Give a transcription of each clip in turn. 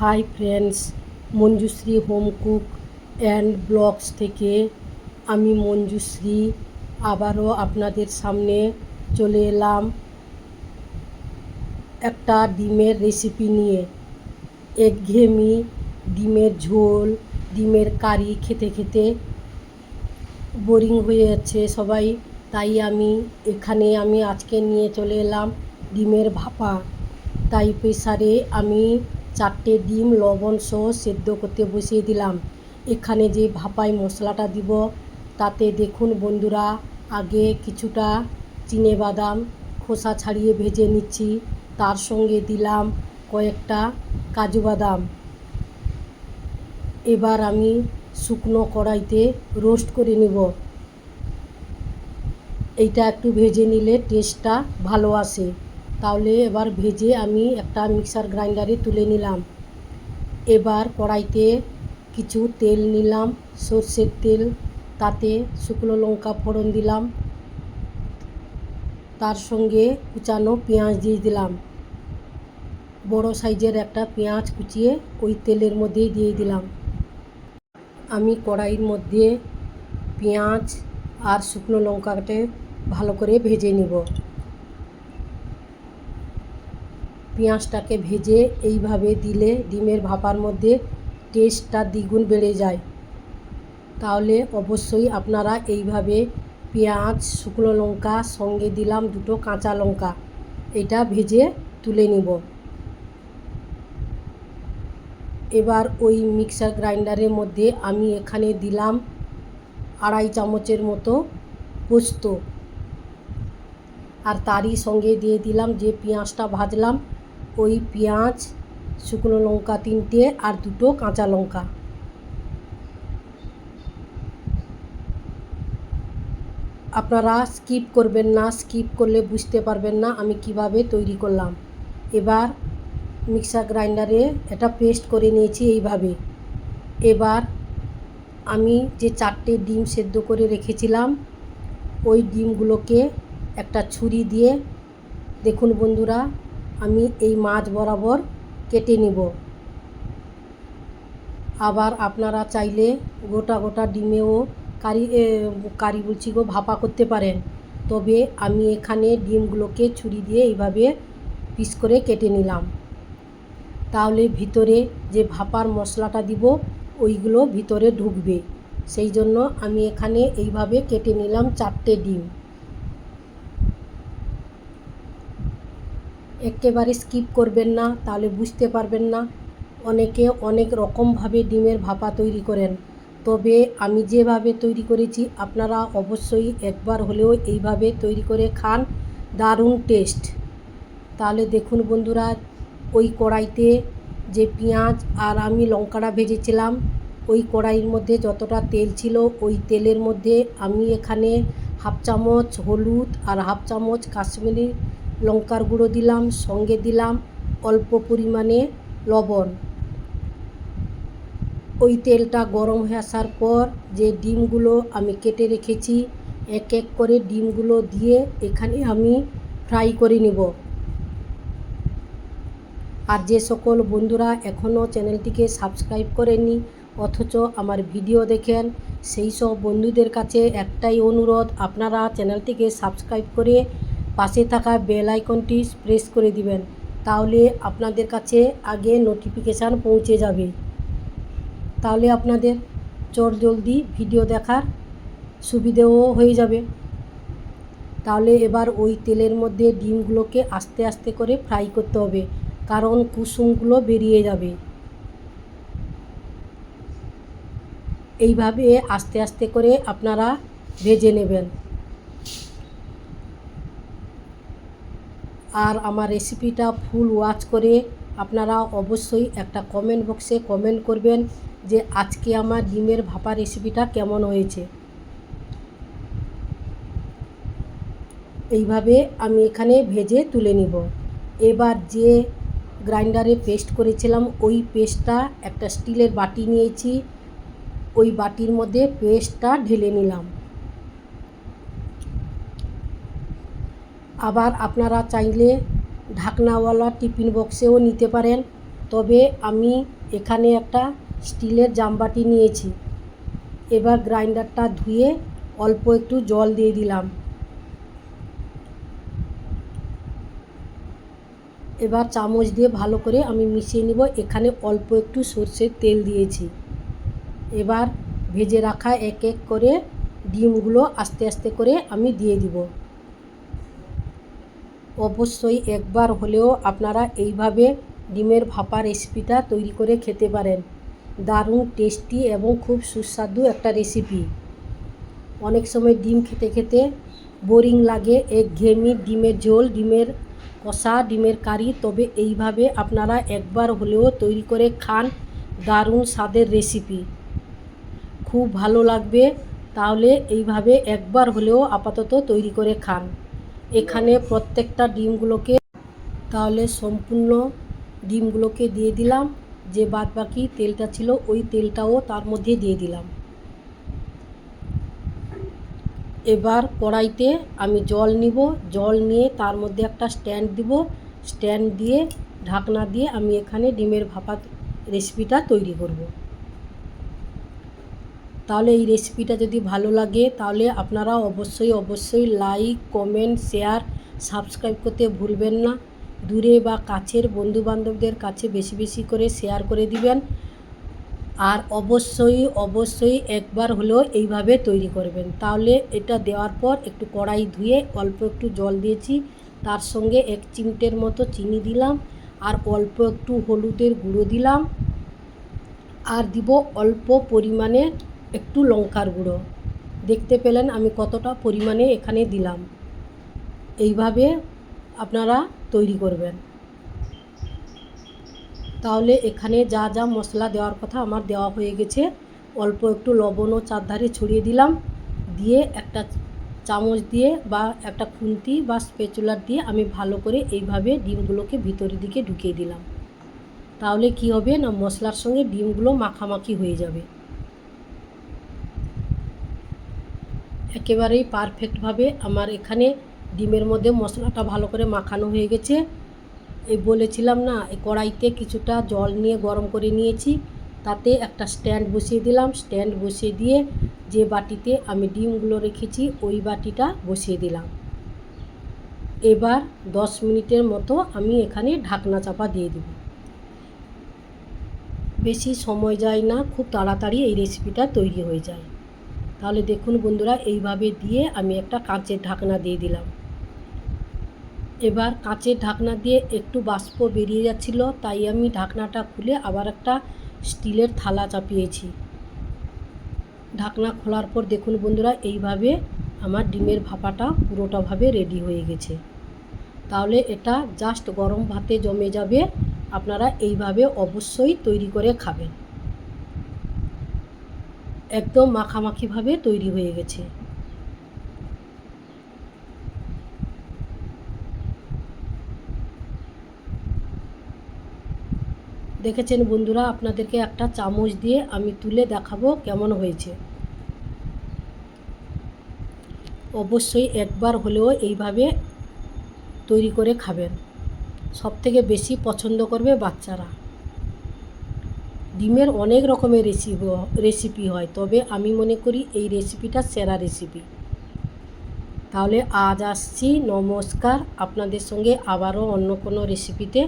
Hi friends Manjushree home cook and blogs থেকে আমি মঞ্জুশ্রী। আবারও আপনাদের সামনে চলে এলাম একটা ডিমের রেসিপি নিয়ে। একঘেয়েমি ডিমের ঝোল, ডিমের কারি খেতে খেতে বোরিং হয়ে যাচ্ছে সবাই, তাই আমি এখানে আমি আজকে নিয়ে চলে এলাম ডিমের ভাপা। তাই প্রেসারে আমি চারটে ডিম, লবণ সহ সেদ্ধ করতে বসিয়ে দিলাম। এখানে যে ভাপায় মশলাটা দিব, তাতে দেখুন বন্ধুরা, আগে কিছুটা চিনে বাদাম, খোসা ছাড়িয়ে ভেজে নিচ্ছি। তার সঙ্গে দিলাম কয়েকটা কাজু বাদাম। এবার আমি শুকনো কড়াইতে রোস্ট করে নেব। এইটা একটু ভেজে নিলে টেস্টটা ভালো আসে। তাহলে এবার ভেজে আমি একটা মিক্সার গ্রাইন্ডারে তুলে নিলাম। এবার কড়াইতে কিছু তেল নিলাম, সর্ষের তেল, তাতে শুকনো লঙ্কা ফোড়ন দিলাম, তার সঙ্গে কুচানো পেঁয়াজ দিয়ে দিলাম। বড় সাইজের একটা পেঁয়াজ কুচিয়ে ওই তেলের মধ্যেই দিয়ে দিলাম। আমি কড়াইয়ের মধ্যে পেঁয়াজ আর শুকনো লঙ্কাটা ভালো করে ভেজে নিব। পেঁয়াজটাকে ভেজে এইভাবে দিলে ডিমের ভাপার মধ্যে টেস্টটা দ্বিগুণ বেড়ে যায়। তাহলে অবশ্যই আপনারা এইভাবে পেঁয়াজ, শুকনো লঙ্কা, সঙ্গে দিলাম দুটো কাঁচা লঙ্কা, এটা ভেজে তুলে নিব। এবার ওই মিক্সার গ্রাইন্ডারের মধ্যে আমি এখানে দিলাম আড়াই চামচের মতো পোস্ত। আর তারই সঙ্গে দিয়ে দিলাম যে পেঁয়াজটা ভাজলাম ওই পেঁয়াজ, শুকনো লঙ্কা তিনটে আর দুটো কাঁচা লঙ্কা। আপনারা স্কিপ করবেন না স্কিপ করলে বুঝতে পারবেন না আমি কীভাবে তৈরি করলাম। এবার মিক্সার গ্রাইন্ডারে এটা পেস্ট করে নিয়েছি এইভাবে। এবার আমি যে চারটে ডিম সেদ্ধ করে রেখেছিলাম, ওই ডিমগুলোকে একটা ছুরি দিয়ে, দেখুন বন্ধুরা আমি এই মাছ বরাবর কেটে নেব। আবার আপনারা চাইলে গোটা গোটা ডিমেও কারি কারি বলছি গো, ভাপা করতে পারেন। তবে আমি এখানে ডিমগুলোকে ছুরি দিয়ে এইভাবে পিস করে কেটে নিলাম। তাহলে ভিতরে যে ভাপার মশলাটা দিব, ওইগুলো ভিতরে ঢুকবে। সেই জন্য আমি এখানে এইভাবে কেটে নিলাম চারটে ডিম। একেবারে স্কিপ করবেন না, তাহলে বুঝতে পারবেন না। অনেকে অনেক রকমভাবে ডিমের ভাপা তৈরি করেন। তবে আমি যেভাবে তৈরি করেছি, আপনারা অবশ্যই একবার হলেও এইভাবে তৈরি করে খান। দারুণ টেস্ট। তাহলে দেখুন বন্ধুরা, ওই কড়াইতে যে পেঁয়াজ আর আমি লঙ্কাটা ভেজেছিলাম, ওই কড়াইয়ের মধ্যে যতটা তেল ছিল, ওই তেলের মধ্যে আমি এখানে হাফ চামচ হলুদ আর হাফ চামচ কাশ্মীরি লঙ্কার গুঁড়ো দিলাম, সঙ্গে দিলাম অল্প পরিমাণে লবণ। ওই তেলটা গরম হয়ে আসার পর যে ডিমগুলো আমি কেটে রেখেছি, এক এক করে ডিমগুলো দিয়ে এখানে আমি ফ্রাই করে নেব। আর যে সকল বন্ধুরা এখনও চ্যানেলটিকে সাবস্ক্রাইব করেনি অথচ আমার ভিডিও দেখেন, সেই সব বন্ধুদের কাছে একটাই অনুরোধ, আপনারা চ্যানেলটিকে সাবস্ক্রাইব করে পাশে থাকা বেল আইকনটি প্রেস করে দিবেন, তাহলে আপনাদের কাছে আগে নোটিফিকেশান পৌঁছে যাবে। তাহলে আপনাদের চট জলদি ভিডিও দেখার সুবিধেও হয়ে যাবে। তাহলে এবার ওই তেলের মধ্যে ডিমগুলোকে আস্তে আস্তে করে ফ্রাই করতে হবে, কারণ কুসুমগুলো বেরিয়ে যাবে। এইভাবে আস্তে আস্তে করে আপনারা ভেজে নেবেন। আর আমার রেসিপিটা ফুল ওয়াচ করে আপনারা অবশ্যই একটা কমেন্ট বক্সে কমেন্ট করবেন যে আজকে আমার ডিমের ভাপা রেসিপিটা কেমন হয়েছে। এইভাবে আমি এখানে ভেজে তুলে নিব। এবার যে গ্রাইন্ডারে পেস্ট করেছিলাম, ওই পেস্টটা একটা স্টিলের বাটি নিয়েছি। ওই বাটির মধ্যে পেস্টটা ঢেলে নিলাম। আবার আপনারা চাইলে ঢাকনাওয়ালা টিফিন বক্সেও নিতে পারেন। তবে আমি এখানে একটা স্টিলের জামবাটি নিয়েছি। এবার গ্রাইন্ডারটা ধুয়ে অল্প একটু জল দিয়ে দিলাম। এবার চামচ দিয়ে ভালো করে আমি মিশিয়ে নিব। এখানে অল্প একটু সর্ষের তেল দিয়েছি। এবার ভেজে রাখা এক এক করে ডিমগুলো আস্তে আস্তে করে আমি দিয়ে দিব। অবশ্যই একবার হলেও আপনারা এইভাবে ডিমের ভাপা রেসিপিটা তৈরি করে খেতে পারেন। দারুণ টেস্টি এবং খুব সুস্বাদু একটা রেসিপি। অনেক সময় ডিম খেতে খেতে বোরিং লাগে, এক ঘেমি ডিমের ঝোল, ডিমের কষা, ডিমের কারি, তবে এইভাবে আপনারা একবার হলেও তৈরি করে খান। দারুণ স্বাদের রেসিপি। খুব ভালো লাগবে, তাহলে এইভাবে একবার হলেও আপাতত তৈরি করে খান। এখানে প্রত্যেকটা ডিমগুলোকে তাহলে সম্পূর্ণ ডিমগুলোকে দিয়ে দিলাম। যে বাদ বাকি তেলটা ছিল, ওই তেলটাও তার মধ্যে দিয়ে দিলাম। এবার কড়াইতে আমি জল নিব। জল নিয়ে তার মধ্যে একটা স্ট্যান্ড দিব। স্ট্যান্ড দিয়ে ঢাকনা দিয়ে আমি এখানে ডিমের ভাপা রেসিপিটা তৈরি করব। তাহলে এই রেসিপিটা যদি ভালো লাগে, তাহলে আপনারা অবশ্যই অবশ্যই লাইক কমেন্ট শেয়ার সাবস্ক্রাইব করতে ভুলবেন না। দূরে বা কাছের বন্ধুবান্ধবদের কাছে বেশি বেশি করে শেয়ার করে দিবেন। আর অবশ্যই অবশ্যই একবার হলেও এইভাবে তৈরি করবেন। তাহলে এটা দেওয়ার পর একটু কড়াই ধুয়ে অল্প একটু জল দিয়েছি। তার সঙ্গে এক চিমটের মতো চিনি দিলাম আর অল্প একটু হলুদের গুঁড়ো দিলাম। আর দিব অল্প পরিমাণে একটু লঙ্কার গুঁড়ো। দেখতে পেলেন আমি কতটা পরিমাণে এখানে দিলাম। এইভাবে আপনারা তৈরি করবেন। তাহলে এখানে যা যা মশলা দেওয়ার কথা আমার দেওয়া হয়ে গেছে। অল্প একটু লবণও চারধারে ছড়িয়ে দিলাম। দিয়ে একটা চামচ দিয়ে বা একটা খুন্তি বা স্পেচুলার দিয়ে আমি ভালো করে এইভাবে ডিমগুলোকে ভিতরের দিকে ঢুকিয়ে দিলাম। তাহলে কি হবে না, মশলার সঙ্গে ডিমগুলো মাখামাখি হয়ে যাবে। একেবারেই পারফেক্টভাবে আমার এখানে ডিমের মধ্যে মশলাটা ভালো করে মাখানো হয়ে গেছে। এই বলেছিলাম না, এই কড়াইতে কিছুটা জল নিয়ে গরম করে নিয়েছি, তাতে একটা স্ট্যান্ড বসিয়ে দিলাম। স্ট্যান্ড বসিয়ে দিয়ে যে বাটিতে আমি ডিমগুলো রেখেছি, ওই বাটিটা বসিয়ে দিলাম। এবার দশ মিনিটের মতো আমি এখানে ঢাকনা চাপা দিয়ে দেব। বেশি সময় যায় না, খুব তাড়াতাড়ি এই রেসিপিটা তৈরি হয়ে যায়। তাহলে দেখুন বন্ধুরা, এইভাবে দিয়ে আমি একটা কাঁচের ঢাকনা দিয়ে দিলাম। এবার কাঁচের ঢাকনা দিয়ে একটু বাষ্প বেরিয়ে যাচ্ছিল, তাই আমি ঢাকনাটা খুলে আবার একটা স্টিলের থালা চাপিয়েছি। ঢাকনা খোলার পর দেখুন বন্ধুরা, এইভাবে আমার ডিমের ভাপাটা পুরোটাভাবে রেডি হয়ে গেছে। তাহলে এটা জাস্ট গরম ভাতে জমে যাবে, আপনারা এইভাবে অবশ্যই তৈরি করে খাবেন। একদম মাখামাখিভাবে তৈরি হয়ে গেছে। দেখেছেন বন্ধুরা, আপনাদেরকে একটা চামচ দিয়ে আমি তুলে দেখাবো কেমন হয়েছে। অবশ্যই একবার হলেও এইভাবে তৈরি করে খাবেন। সব থেকে বেশি পছন্দ করবে বাচ্চারা। ডিমের অনেক রকমের রেসিপি রেসিপি হয়, তবে আমি মনে করি এই রেসিপিটা সেরা রেসিপি তাহলে আজ আসছি, নমস্কার, আপনাদের সঙ্গে আবারও অন্য কোনো রেসিপিতে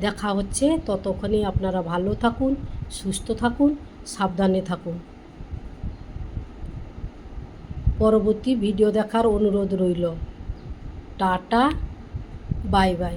দেখা হচ্ছে। ততক্ষণে আপনারা ভালো থাকুন, সুস্থ থাকুন, সাবধানে থাকুন। পরবর্তী ভিডিও দেখার অনুরোধ রইল। Tata, bye bye.